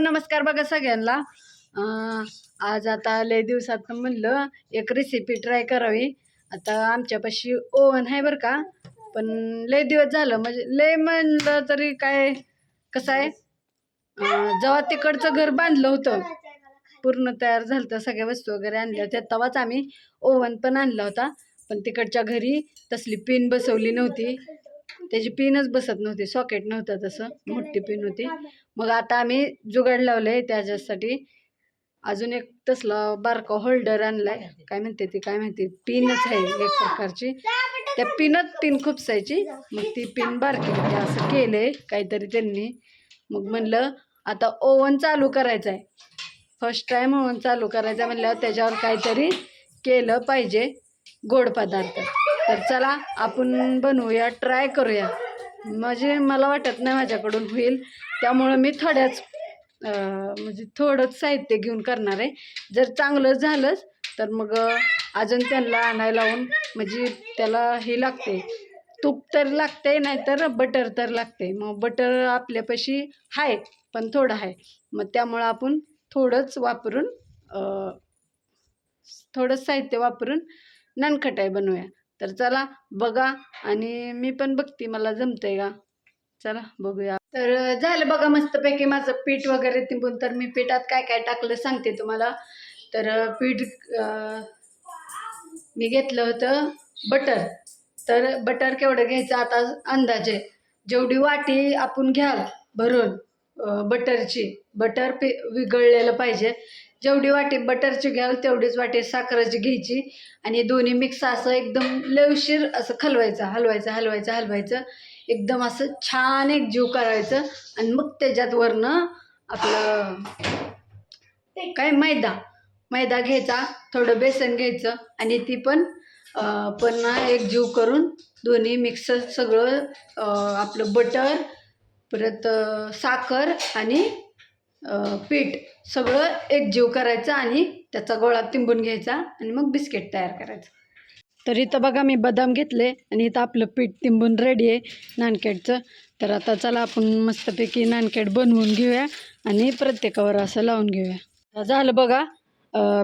नमस्कार बघा सगळ्यांना. आज आता लय दिवसात म्हणलं एक रेसिपी ट्राय करावी. आता आमच्यापाशी ओव्हन आहे बरं का पण लय दिवस झालं म्हणजे लय म्हणलं तरी काय कसं आहे? जेव्हा तिकडचं घर बांधलं होतं पूर्ण तयार झालं होतं सगळ्या वस्तू वगैरे आणल्या होत्या तेव्हाच आम्ही ओव्हन पण आणला होता. पण तिकडच्या घरी तसली पिन बसवली नव्हती. त्याची पिनच बसत नव्हती सॉकेट नव्हतं तसं मोठी पिन होती. मग आता आम्ही जुगाड लावलंय त्याच्यासाठी. अजून एक तसला बारका होल्डर आणलाय. काय म्हणते ती काय म्हणते पिनच आहे एक प्रकारची. त्या पिनच पिन खुपसायची मग ती पिन बारकी होती असं केलंय काहीतरी त्यांनी. मग म्हणलं आता ओव्हन चालू करायचं आहे फर्स्ट टाईम ओव्हन चालू करायचं म्हणल्यावर त्याच्यावर काहीतरी केलं पाहिजे गोड पदार्थ. तर चला आपण बनवूया ट्राय करूया. म्हणजे मला वाटत नाही माझ्याकडून होईल. त्यामुळं मी थोड्याच म्हणजे थोडंच साहित्य घेऊन करणार आहे. जर चांगलं झालंच तर मग अजून त्यांना आणायला लावून म्हणजे त्याला हे लागते तूप तर लागते नाहीतर बटर तर लागते मग बटर आपल्यापाशी आहे पण थोडं आहे मग त्यामुळं आपण थोडंच वापरून थोडंच साहित्य वापरून नानखटाई बनवूया. तर चला बघा आणि मी पण बघते मला जमतंय का? चला बघूया. तर झालं बघा मस्तपैकी माझं पीठ वगैरे तिंबून. तर मी पिठात काय काय टाकलं सांगते तुम्हाला. तर पीठ मी घेतलं होतं बटर. तर बटर केवढं घ्यायचं? आता अंदाजे जेवढी वाटी आपण घ्याल भरून बटरची. बटर पे विगळलेलं पाहिजे. जेवढी वाटी बटरची घ्याल तेवढीच वाटी साखरेची घ्यायची. आणि दोन्ही मिक्स असं एकदम लवशीर असं खलवायचं हलवायचं हलवायचं हलवायचं. एकदम असं छान एक जीव करायचं. आणि मग त्याच्यात वरनं आपलं काय? मैदा. मैदा घ्यायचा थोडं बेसन घ्यायचं. आणि ती पण पण पुन्हा एक जीव करून दोन्ही मिक्स सगळं आपलं बटर परत साखर आणि पीठ सगळं एक जीव करायचं आणि त्याचा गोळा तिंबून घ्यायचा आणि मग बिस्किट तयार करायचं. तर इथं बघा मी बदाम घेतले आणि इथं आपलं पीठ तिंबून रेडी आहे नानकेटचं. तर आता चला आपण मस्तपैकी नानकेट बनवून घेऊया आणि प्रत्येकावर असं लावून घेऊया. आता झालं बघा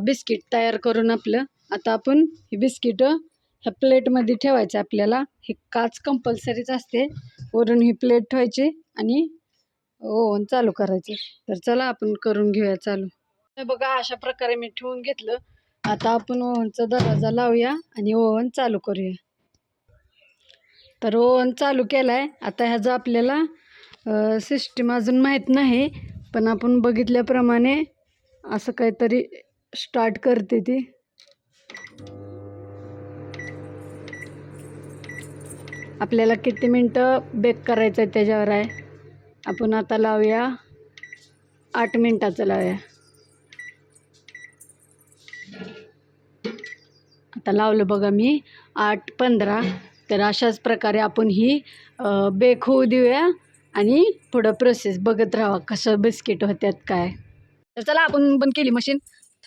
बिस्किट तयार करून आपलं. आता आपण ही बिस्किटं ह्या प्लेटमध्ये ठेवायचं आपल्याला. ही काच कंपल्सरीच असते. वरून ही प्लेट ठेवायची आणि ओव्हन चालू करायचं. तर चला आपण करून घेऊया चालू. बघा अशा प्रकारे मी ठेवून घेतलं. आता आपण ओव्हनचा दरवाजा लावूया आणि ओव्हन चालू करूया. तर ओव्हन चालू केला आहे आता ह्याचं आपल्याला सिस्टीम अजून माहीत नाही पण आपण बघितल्याप्रमाणे असं काहीतरी स्टार्ट करते ती. आपल्याला किती मिनटं बेक करायचं आहे त्याच्यावर आहे? आपण आता लावूया. आठ मिनटाचं लावूया. आता लावलं बघा मी. आठ पंधरा. तर अशाच प्रकारे आपण ही बेक होऊ देऊया आणि पुढं प्रोसेस बघत राहा कसं बिस्किट होत्यात काय. तर चला आपण बंद केली मशीन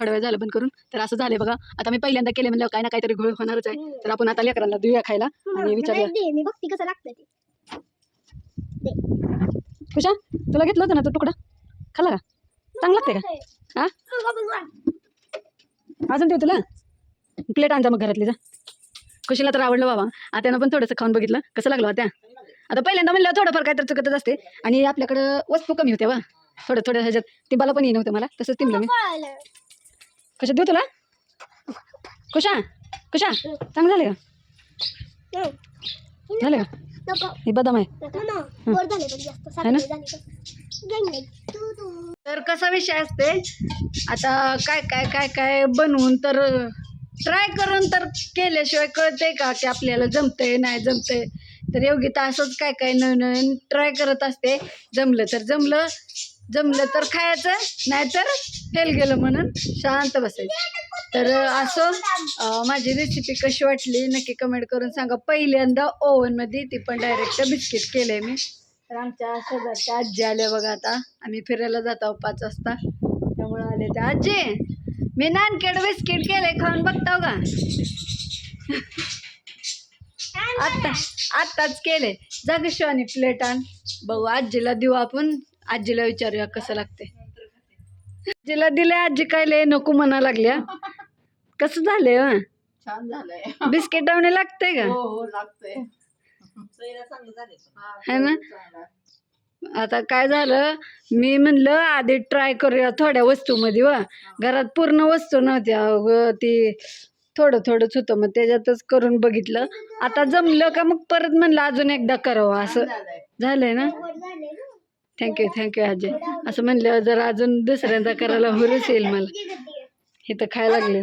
थोडा वेळ झालं बंद करून तर असं झालं बघा. आता मी पहिल्यांदा केले म्हणल्यावर काय ना काहीतरी घोळ होणारच आहे. तर आपण आता लेकरांना देऊया खायला आणि विचारूया. दे मी बघते कसं लागतं खुशा तुला घेतलं होतं ना तो तुकडा? खाल्ला का? चांगलं लागते का? हा? अजून देऊ तुला. प्लेट आणजा मग घरातली जा. खुशीला तर आवडलं बाबा. आत्यानं पण थोडंसं खाऊन बघितलं. कसं लागलं आता? आता पहिल्यांदा म्हणलं थोडंफार काय तर चुकतच असते. आणि आपल्याकडं वस्तू कमी होत्या वा थोडं थोडं ह्याच्यात टिंबाला पण ये नव्हतं मला. तसंच टिंबलं मी. कशात देऊ तुला खुशा खुशा चांगलं झालं का? झालं का? हे बदाम आहे. है. ना? तर. कसा विषय असते? आता काय काय काय काय बनवून तर ट्राय करून तर केल्याशिवाय कळते का की आपल्याला जमतंय नाही जमतंय? तर योगिता असंच काय काय नवीन नवीन ट्राय करत असते. जमलं तर जमलं. जमलं तर खायचं नाहीतर फेल गेलं म्हणून शांत बसायचं. तर असं माझी रेसिपी कशी वाटली नक्की कमेंट करून सांगा. पहिल्यांदा ओव्हनमध्ये ती पण डायरेक्ट बिस्किट केलं आहे मी. तर आमच्या शेजारच्या आजी आल्या बघा आता. आम्ही फिरायला जात आहोत पाच वाजता. त्यामुळे आले ते आजी. मी नानकेड बिस्किट केलंय खाऊन बघताव का? आत्ता आत्ताच केले जाग शिवानी प्लेट आण. बघू आजीला देऊ आपण. आजीला विचारूया कसं लागते आजीला दिले आजी काय लय नको म्हणा लागल्या. कसं झालंय हं? छान झालंय. बिस्किट डावणे लागतंय का? हो हो लागतंय. है ना? आता काय झालं? मी म्हणलं आधी ट्राय करूया थोड्या वस्तूमध्ये व. घरात पूर्ण वस्तू नव्हत्या. व ती थोडं थोडंच होतं. मग त्याच्यातच करून बघितलं. आता जमलं का मग परत म्हणलं अजून एकदा करावं. असं झालंय ना. थँक्यू थँक्यू आजी. असं म्हणल्यावर जर अजून दुसऱ्यांदा करायला हुरूच येईल मला. हे तर खायला लागले